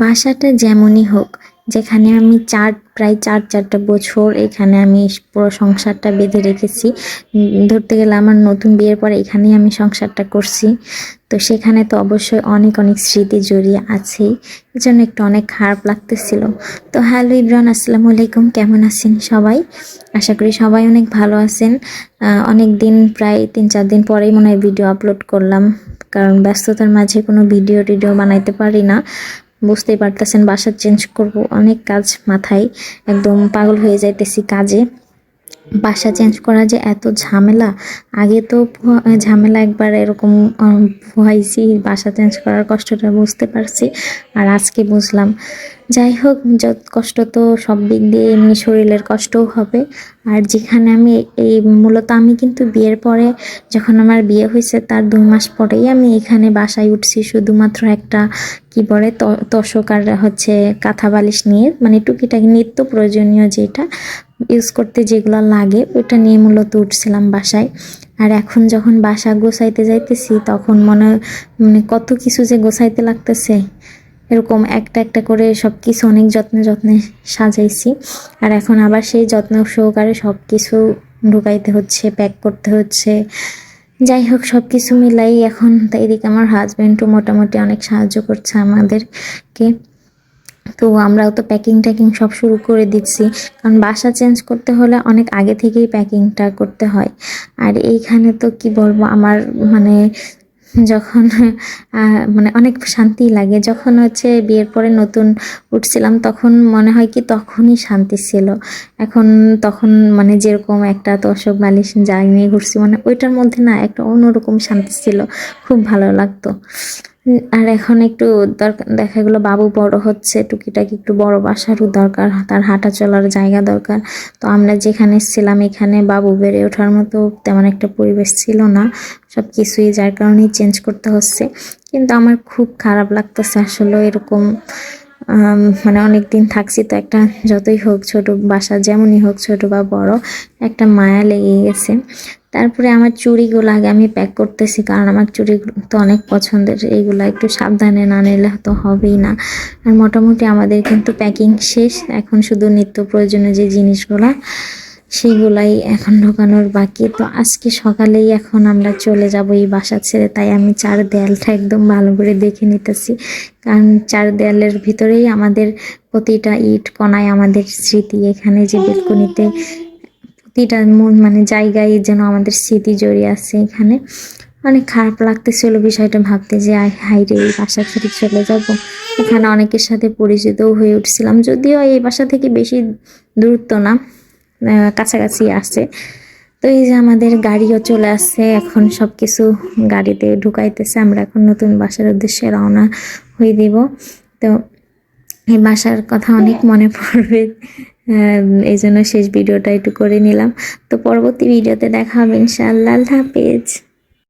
বাসাটা যেমনই হোক, যেখানে আমি চার, প্রায় চার, চারটা বছর এখানে আমি পুরো সংসারটা বেঁধে রেখেছি। ধরতে গেলে আমার নতুন বিয়ের পরে এখানেই আমি সংসারটা করছি। তো সেখানে তো অবশ্যই অনেক অনেক স্মৃতি জড়িয়ে আছেই এই জন্য একটু অনেক খারাপ লাগতেছিল। তো হ্যালো ইব্রান, আসসালামু আলাইকুম। কেমন আছেন সবাই? আশা করি সবাই অনেক ভালো আছেন। অনেক দিন, প্রায় তিন, চার দিন পরেই মনে হয় ভিডিও আপলোড করলাম। কারণ ব্যস্ততার মাঝে কোনো ভিডিও টিডিও বানাইতে পারি না। বুঝতেই পারতেছেন বাসা চেঞ্জ করব। অনেক কাজ মাথায় একদম পাগল হয়ে যাইতেছি কাজে। বাসা চেঞ্জ করা যে এত ঝামেলা। আগে তো ঝামেলা একবার এরকম ভুয়াইছি, বাসা চেঞ্জ করার কষ্টটা বুঝতে পারছি। আর আজকে বুঝলাম যাই হোক, যত কষ্ট তো সব দিক দিয়ে এমনি শরীরের কষ্টও হবে। আর যেখানে আমি এই মূলত আমি কিন্তু বিয়ের পরে যখন আমার বিয়ে হয়েছে, তার দুই মাস পরেই আমি এখানে বাসায় উঠছি। শুধুমাত্র একটা, কি বলে তোষক আর হচ্ছে কাঁথা বালিশ নিয়ে মানে টুকিটাকি নিত্য প্রয়োজনীয় যেটা ইউজ করতে যেগুলো লাগে ওটা নিয়ে মূলত উঠছিলাম বাসায়। আর এখন যখন বাসা গোছাইতে যাইতেছি, তখন মনে মানে কত কিছু যে গোছাইতে লাগতেছে। এরকম একটা একটা করে সব কিছু অনেক যত্নে যত্নে সাজাইছি। আর এখন আবার সেই যত্ন সহকারে সব কিছু ঢুকাইতে হচ্ছে, প্যাক করতে হচ্ছে। যাই হোক সব কিছু মিলাই এখন এদিকে আমার হাজব্যান্ডও মোটামুটি অনেক সাহায্য করছে আমাদেরকে। তো আমরাও তো প্যাকিং ট্যাকিং সব শুরু করে দিচ্ছি। কারণ বাসা চেঞ্জ করতে হলে অনেক আগে থেকেই প্যাকিংটা করতে হয়। আর এইখানে তো কি বলব, আমার মানে যখন মানে অনেক শান্তি লাগে। যখন হচ্ছে বিয়ের পরে নতুন উঠছিলাম, তখন মনে হয় কি তখনই শান্তি ছিল। এখন তখন মানে যেরকম একটা তোষক বালিশ যাই নিয়ে ঘুরছি মানে ওইটার মধ্যে না একটা অন্যরকম শান্তি ছিল। খুব ভালো লাগতো। আর এখন একটু দরকার দেখা গেলো বাবু বড় হচ্ছে, টুকিটাকি একটু বড় বাসারও দরকার, তার হাঁটা চলার জায়গা দরকার। তো আমরা যেখানে ছিলাম এখানে বাবু বেড়ে ওঠার মতো তেমন একটা পরিবেশ ছিল না। সব কিছুই যার কারণেই চেঞ্জ করতে হচ্ছে। কিন্তু আমার খুব খারাপ লাগতেছে আসলে এরকম মানে অনেক দিন থাকছি তো একটা যতই হোক ছোট বাসা, যেমনই হোক ছোট বা বড়, একটা মায়া লেগে গেছে। তারপরে আমার চুড়িগুলো আগে আমি প্যাক করতেছি, কারণ আমার চুড়িগুলো তো অনেক পছন্দের এইগুলো একটু সাবধানে না নিলে তো হবেই না। আর মোটামুটি আমাদের কিন্তু প্যাকিং শেষ, এখন শুধু নিত্য প্রয়োজনীয় যে জিনিসগুলো সেইগুলাই এখন ঢোকানোর বাকি। তো আজকে সকালেই এখন আমরা চলে যাব এই বাসা ছেড়ে, তাই আমি চার দেয়ালটা একদম ভালো করে দেখে নিতেছি। কারণ চার দেয়ালের ভিতরেই আমাদের প্রতিটা ইট, কণায় আমাদের স্মৃতি, এখানে যে বেলকনিতে প্রতিটা মন- জায়গায় যেন আমাদের স্মৃতি জড়িয়ে আছে এখানে। অনেক খারাপ লাগতেছিল বিষয়টা ভাবতে যে, আয় হাই রে, এই বাসা ছেড়ে চলে যাব। এখানে অনেকের সাথে পরিচিতও হয়ে উঠছিলাম। যদিও এই বাসা থেকে বেশি দূরত্ব না কাছাকাছি আছে। তো এই যে আমাদের গাড়িও চলে আসছে, এখন সব কিছু গাড়িতে ঢুকাইতেছে। আমরা এখন নতুন বাসার উদ্দেশ্যে রওনা হয়ে দিব। তো এই বাসার কথা অনেক মনে পড়বে। এই জন্য শেষ ভিডিওটা একটু করে নিলাম। তো পরবর্তী ভিডিওতে দেখা হবে ইনশাআল্লাহ। আল্লাহ হাফেজ।